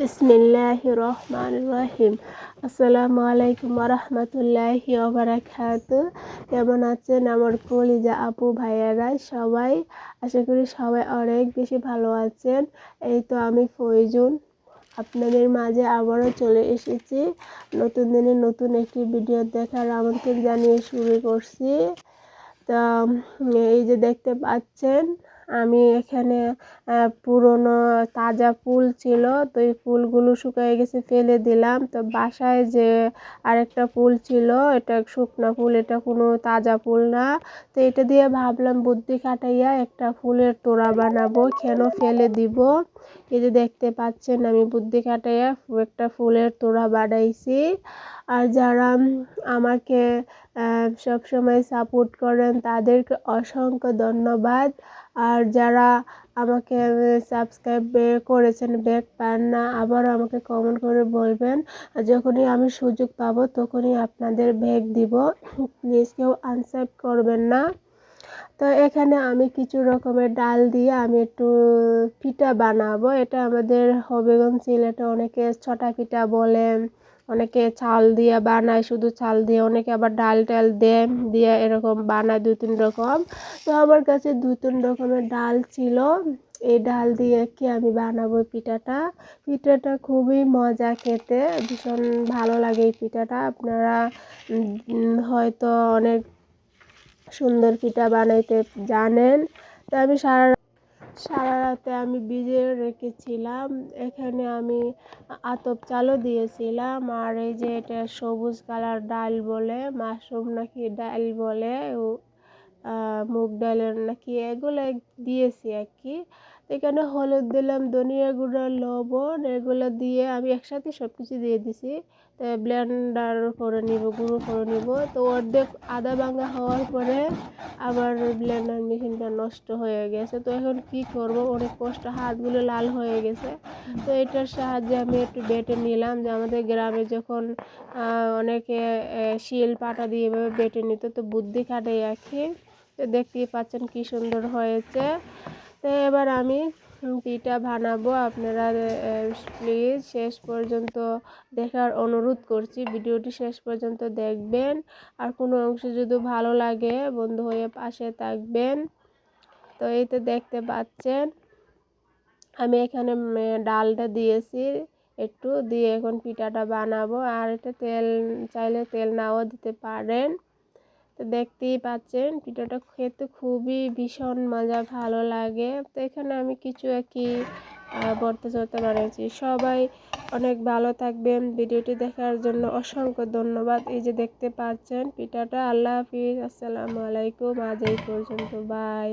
বিসমিল্লাহ রহমান রহিম আসসালামু আলাইকুম রহমতুল্লাহি ওবরাকাত। কেমন আছেন আমার কলিজা আপু ভাইয়ারা? সবাই? আশা করি সবাই অনেক বেশি ভালো আছেন। এই তো আমি ফয়জুন আপনাদের মাঝে আবারও চলে এসেছি। নতুন দিনে নতুন একটি ভিডিও দেখার আমন্ত্রণ জানিয়ে শুরু করছি। তা এই যে দেখতে পাচ্ছেন আমি এখানে পুরনো তাজা ফুল ছিল, তো এই ফুলগুলো শুকিয়ে গেছে, ফেলে দিলাম। তো বাসায় যে আরেকটা ফুল ছিল, এটা শুকনো ফুল, এটা কোনো তাজা ফুল না। তো এটা দিয়ে ভাবলাম বুদ্ধি কাটাইয়া একটা ফুলের তোড়া বানাবো, কেন ফেলে দিব? এই যে দেখতে পাচ্ছেন, আমি বুদ্ধি কাটাইয়া একটা ফুলের তোড়া বানাইছি। আর যারা আমাকে সব সময় সাপোর্ট করেন, তাদেরকে অসংখ্য ধন্যবাদ। আর যারা আমাকে সাবস্ক্রাইব করেছেন ব্যাক পান না, আবারও আমাকে কমেন্ট করে বলবেন। যখনই আমি সুযোগ পাবো, তখনই আপনাদের ব্যাগ দিব। প্লিজ কেউ আনসাইব করবেন না। তো এখানে আমি কিছু রকমের ডাল দিয়ে আমি একটু পিঠা বানাবো। এটা আমাদের হবিগঞ্জ সিলেটে অনেকে ছটা পিঠা বলে অনেকে চাল দিয়ে বানায়, শুধু চাল দিয়ে, অনেকে আবার ডাল টাল দেয়, দিয়ে এরকম বানায় দু তিন রকম। তো আমার কাছে দু তিন রকমের ডাল ছিল। এই ডাল দিয়ে কি আমি বানাবো পিঠাটা? পিঠাটা খুবই মজা খেতে, ভীষণ ভালো লাগে এই পিঠাটা। আপনারা হয়তো অনেক সুন্দর পিঠা বানাইতে জানেন। তো আমি সারা সারা রাতে আমি ভিজিয়ে রেখেছিলাম। এখানে আমি আতপ চালও দিয়েছিলাম। আর এই যে এটা সবুজ কালার ডাল বলে, মাশরুম নাকি ডাল বলে মুগ ডালের নাকি এগুলো দিয়েছি আর কি। এখানে হলুদ দিলাম, ধনিয়া গুঁড়া, লবণ, এগুলো দিয়ে আমি একসাথে সব কিছু দিয়ে দিছি। ব্লেন্ডার করে নিব, গুঁড়ো করে নিব। তো অর্ধেক আদা ভাঙা হওয়ার পরে আবার ব্লেন্ডার মেশিনটা নষ্ট হয়ে গেছে। তো এখন কি করব? অনেক কষ্ট, হাতগুলো লাল হয়ে গেছে। তো এটার সাহায্যে আমি একটু বেটে নিলাম যে আমাদের গ্রামে যখন অনেকে শিল, পাটা দিয়ে এভাবে বেটে নিত, তো বুদ্ধি খাটে রাখি তো দেখতেই পাচ্ছেন কি সুন্দর হয়েছে। তো এবার আমি পিঠা বানাবো। আপনারা প্লিজ শেষ পর্যন্ত দেখার অনুরোধ করছি। ভিডিওটি শেষ পর্যন্ত দেখবেন। আর কোনো অংশ যদি ভালো লাগে, বন্ধু হয়ে পাশে থাকবেন। তো এই তো দেখতে পাচ্ছেন, আমি এখানে ডালটা দিয়েছি একটু। দিয়ে এখন পিঠাটা বানাবো। আর এটা তেল, চাইলে তেল নাও দিতে পারেন। তো দেখতেই পাচ্ছেন, পিঠাটা খেতে খুবই ভীষণ মজা, ভালো লাগে। তো এখানে আমি কিছু একই ভর্তা চর্তা বানিয়েছি। সবাই অনেক ভালো থাকবেন। ভিডিওটি দেখার জন্য অসংখ্য ধন্যবাদ। এই যে দেখতে পাচ্ছেন, পিঠাটা, আল্লাহ হাফিজ। আসসালামু আলাইকুম। আজ এই পর্যন্ত। বাই।